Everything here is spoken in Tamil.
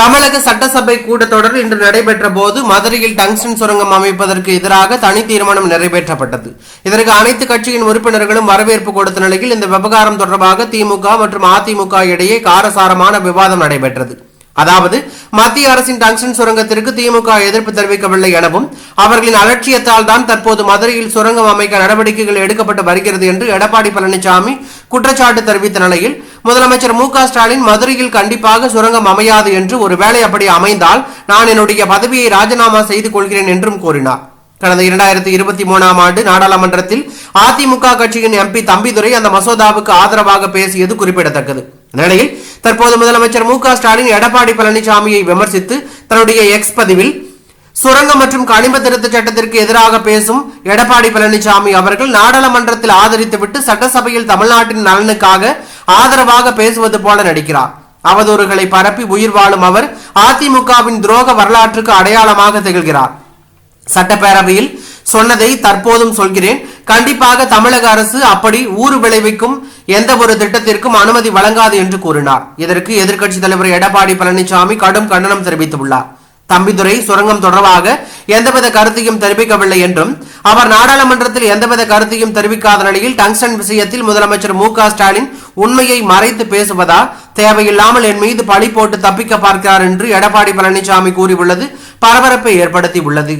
தமிழக சட்டசபை கூட்டத்தொடர் இன்று நடைபெற்ற போது மதுரையில் டங்ஸ்டன் சுரங்கம் அமைப்பதற்கு எதிராக தனி தீர்மானம் நிறைவேற்றப்பட்டது. இதற்கு அனைத்து கட்சியின் உறுப்பினர்களும் வரவேற்பு கொடுத்த நிலையில் இந்த விவகாரம் தொடர்பாக திமுக மற்றும் அதிமுக இடையே காரசாரமான விவாதம் நடைபெற்றது. அதாவது மத்திய அரசின் டங்ஸ்டன் சுரங்கத்திற்கு திமுக எதிர்ப்பு தெரிவிக்கவில்லை எனவும் அவர்களின் அலட்சியத்தால் தான் தற்போது மதுரையில் சுரங்கம் அமைக்க நடவடிக்கைகள் எடுக்கப்பட்டு வருகிறது என்று எடப்பாடி பழனிசாமி குற்றச்சாட்டு தெரிவித்த நிலையில் முதலமைச்சர் மு க ஸ்டாலின் மதுரையில் கண்டிப்பாக சுரங்கம் அமையாது என்று ஒருவேளை அப்படி அமைந்தால் நான் என்னுடைய பதவியை ராஜினாமா செய்து கொள்கிறேன் என்றும் கூறினார். கடந்த இரண்டாயிரத்தி இருபத்தி மூணாம் ஆண்டு நாடாளுமன்றத்தில் அதிமுக கட்சியின் எம்பி தம்பிதுரை அந்த மசோதாவுக்கு ஆதரவாக பேசியது குறிப்பிடத்தக்கது. இந்நிலையில் தற்போது முதலமைச்சர் மு க ஸ்டாலின் எடப்பாடி பழனிசாமியை விமர்சித்து தன்னுடைய எக்ஸ் பதிவில் சுரங்கம் மற்றும் கனிம திருத்த சட்டத்திற்கு எதிராக பேசும் எடப்பாடி பழனிசாமி அவர்கள் நாடாளுமன்றத்தில் ஆதரித்துவிட்டு சட்டசபையில் தமிழ்நாட்டின் நலனுக்காக ஆதரவாக பேசுவது போல நடிக்கிறார். அவதூறுகளை பரப்பி உயிர் வாழும் அவர் அதிமுகவின் துரோக வரலாற்றுக்கு அடையாளமாக திகழ்கிறார். சட்டப்பேரவையில் சொன்னதை தற்போதும் சொல்கிறேன். கண்டிப்பாக தமிழக அரசு அப்படி ஊறு விளைவிக்கும் எந்த ஒரு திட்டத்திற்கும் அனுமதி வழங்காது என்று கூறினார். இதற்கு எதிர்க்கட்சித் தலைவர் எடப்பாடி பழனிசாமி கடும் கண்டனம் தெரிவித்துள்ளார். தம்பிதுரை சுரங்கம் தொடர்பாக எந்தவித கருத்தையும் தெரிவிக்கவில்லை என்றும் அவர் நாடாளுமன்றத்தில் எந்தவித கருத்தையும் தெரிவிக்காத நிலையில் டங்ஸ்டன் விஷயத்தில் முதலமைச்சர் மு ஸ்டாலின் உண்மையை மறைத்து பேசுவதா தேவையில்லாமல் என் மீது பழி போட்டு தப்பிக்க பார்க்கிறார் என்று எடப்பாடி பழனிசாமி கூறியுள்ளது பரபரப்பை ஏற்படுத்தியுள்ளது.